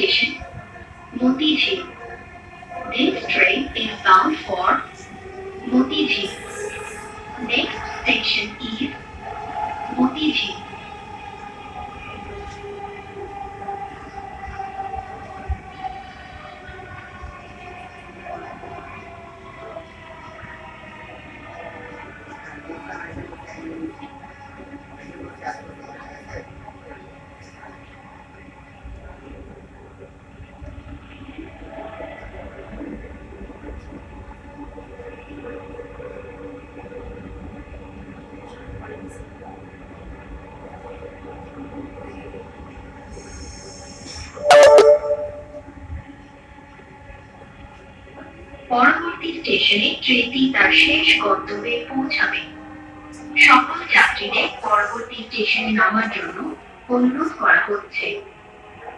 station, Motiji. This train is bound for Motiji. Next station is Motiji. পরবর্তী স্টেশনে ট্রেনটি তার শেষ গন্তব্যে পৌঁছাবে। সকল যাত্রীদের পরবর্তী স্টেশনে নামার জন্য অনুরোধ করা হচ্ছে।